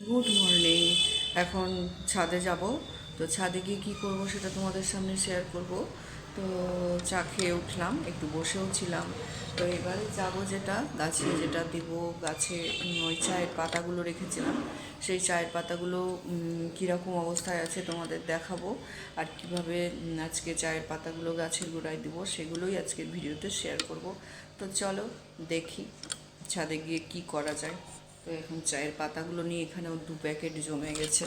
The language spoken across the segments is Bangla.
গুড মর্নিং এখন ছাদে যাব। তো ছাদে গিয়ে কী করব সেটা তোমাদের সামনে শেয়ার করব। তো চা খেয়ে উঠলাম, একটু বসেও ছিলাম। তো এবারে যাব যেটা, গাছে যেটা দেব, গাছে ওই চায়ের পাতাগুলো রেখেছিলাম। সেই চায়ের পাতাগুলো কীরকম অবস্থায় আছে তোমাদের দেখাবো। আর কীভাবে আজকে চায়ের পাতাগুলো গাছের গোড়ায় দেবো সেগুলোই আজকের ভিডিওতে শেয়ার করব। তো চলো দেখি, ছাদে গিয়ে কি করা যায়। তো এখন চায়ের পাতাগুলো নিয়ে এখানেও দু প্যাকেট জমে গেছে।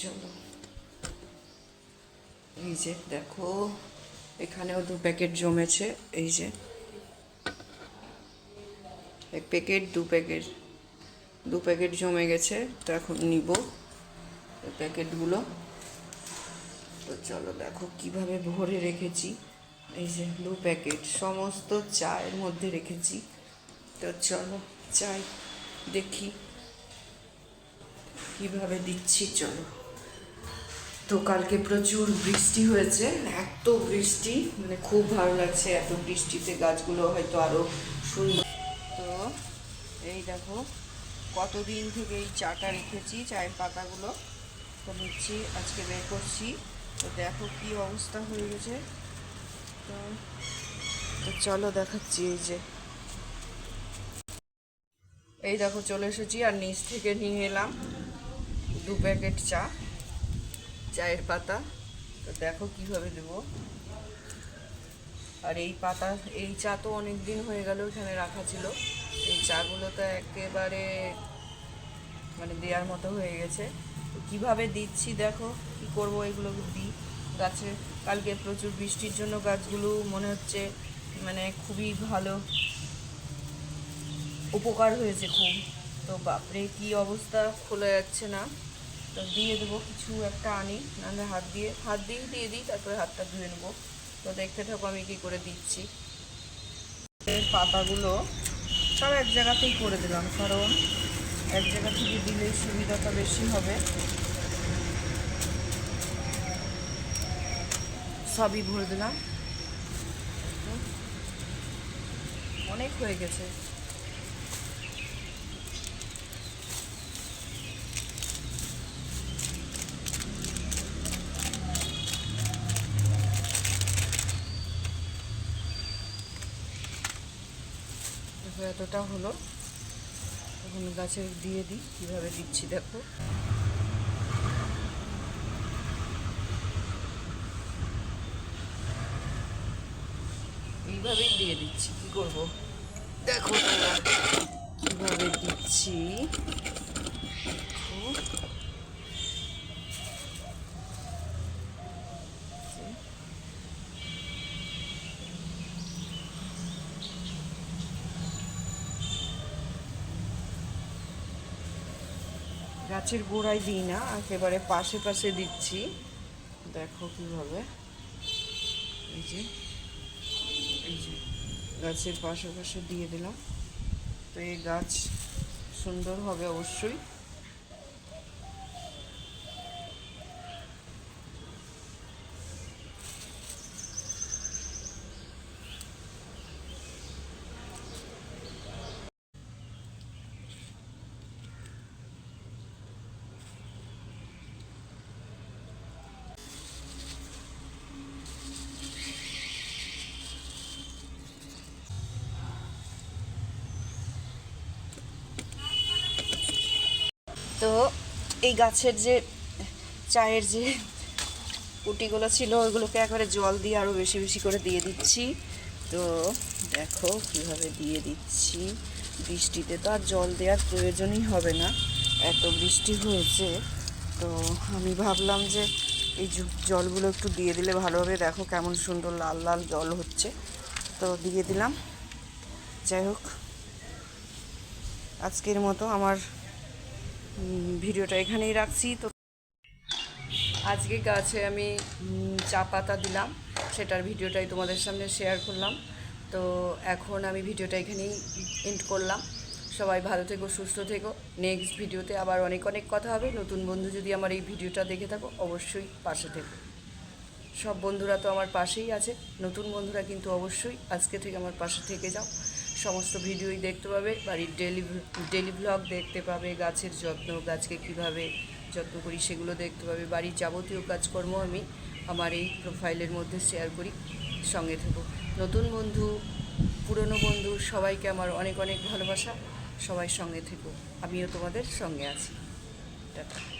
চলো। এই যে দেখো এখানেও দু প্যাকেট জমেছে, এই যে। এক প্যাকেট, দু প্যাকেট দু প্যাকেট জমে গেছে, তো এখন নিব প্যাকেটগুলো। তো চলো দেখো কীভাবে ভরে রেখেছি। এই যে দু প্যাকেট, সমস্ত চায়ের মধ্যে রেখেছি। তো চলো, চাই। দেখি। কীভাবে দিচ্ছি, চলো। তো কালকে প্রচুর বৃষ্টি হয়েছে, এত বৃষ্টি মানে খুব ভালো লাগছে, এত বৃষ্টিতে গাছগুলো হয়তো আরও সুন্দর। তো এই দেখো, কতদিন থেকে এই চাটা রেখেছি, চায়ের পাতাগুলো তো নিচ্ছি, আজকে বের করছি। তো দেখো কি অবস্থা হয়ে গেছে। তো তো চলো দেখাচ্ছি এই যে। এই দেখো চলে এসেছি আর নিচ থেকে নিয়ে এলাম দু প্যাকেট চা, চায়ের পাতা। তো দেখো কীভাবে দেবো। আর এই পাতা, এই চা তো অনেক দিন হয়ে গেল এখানে রাখা ছিল। এই চাগুলো তো একেবারে মানে দেওয়ার মতো হয়ে গেছে। কীভাবে দিচ্ছি দেখো, কি করব এগুলো দিই গাছে, কালকে প্রচুর বৃষ্টির জন্য গাছগুলো মনে হচ্ছে মানে খুবই ভালো। উপকার হয়েছে খুব তো বাপরে, কি অবস্থা? খোলা যাচ্ছে না। তো দিয়ে দেবো কিছু একটা আনি, নাহলে হাত দিয়ে, হাত দিয়েই দিয়ে দিই, তারপরে হাতটা ধুয়ে নেব। তো দেখতে থাকো আমি কী করে দিচ্ছি। পাতাগুলো সব এক জায়গাতেই করে দিলাম, কারণ এক জায়গা থেকে দিলেই সুবিধাটা বেশি হবে। সবই ভরে দিলাম। অনেক হয়ে গেছে। এতটা হলো, এখন গাছে দিয়ে দিই, কীভাবে দিচ্ছি দেখো। এইভাবেই দিয়ে দিচ্ছি, কি করব? দেখো কীভাবে দিচ্ছি দেখো। গাছের গোড়ায় দিই না, একেবারে পাশে পাশে দিচ্ছি। দেখো কীভাবে। এই যে এই যে, গাছের পাশে পাশে দিয়ে দিলাম। তো এই গাছ সুন্দর হবে অবশ্যই। তো এই গাছের যে, চায়ের যে কুটিগুলো ছিল, ওইগুলোকে একবারে জল দিয়ে আরও বেশি বেশি করে দিয়ে দিচ্ছি। তো দেখো কীভাবে দিয়ে দিচ্ছি। বৃষ্টিতে তো আর জল দেওয়ার প্রয়োজনই হবে না। এত বৃষ্টি হয়েছে। তো আমি ভাবলাম যে এই জলগুলো একটু দিয়ে দিলে ভালো হবে। দেখো কেমন সুন্দর লাল লাল জল হচ্ছে। তো দিয়ে দিলাম। যাই হোক, আজকের মতো আমার ভিডিওটা এখানেই রাখছি। তো আজকে গাছে আমি চা পাতা দিলাম। সেটার ভিডিওটাই তোমাদের সামনে শেয়ার করলাম। তো এখন আমি ভিডিওটা এখানেই এন্ড করলাম। সবাই ভালো থেকো, সুস্থ থেকো। নেক্সট ভিডিওতে আবার অনেক অনেক কথা হবে। নতুন বন্ধু যদি আমার এই ভিডিওটা দেখে থাকো, অবশ্যই পাশে থেকো। সব বন্ধুরা তো আমার পাশেই আছে। নতুন বন্ধুরা কিন্তু অবশ্যই আজকে থেকে আমার পাশে থেকে যাও। সমস্ত ভিডিওই দেখতে পাবে, বাড়ির ডেলি ডেলি ব্লগ দেখতে পাবে, গাছের যত্ন, গাছকে কীভাবে যত্ন করি সেগুলো দেখতে পাবে, বাড়ির যাবতীয় কাজকর্ম আমি আমার এই প্রোফাইলের মধ্যে শেয়ার করি, সঙ্গে থেকো। নতুন বন্ধু, পুরনো বন্ধু, সবাইকে আমার অনেক অনেক ভালোবাসা, সবাই সঙ্গে থেকো, আমিও তোমাদের সঙ্গে আছি। টাটা।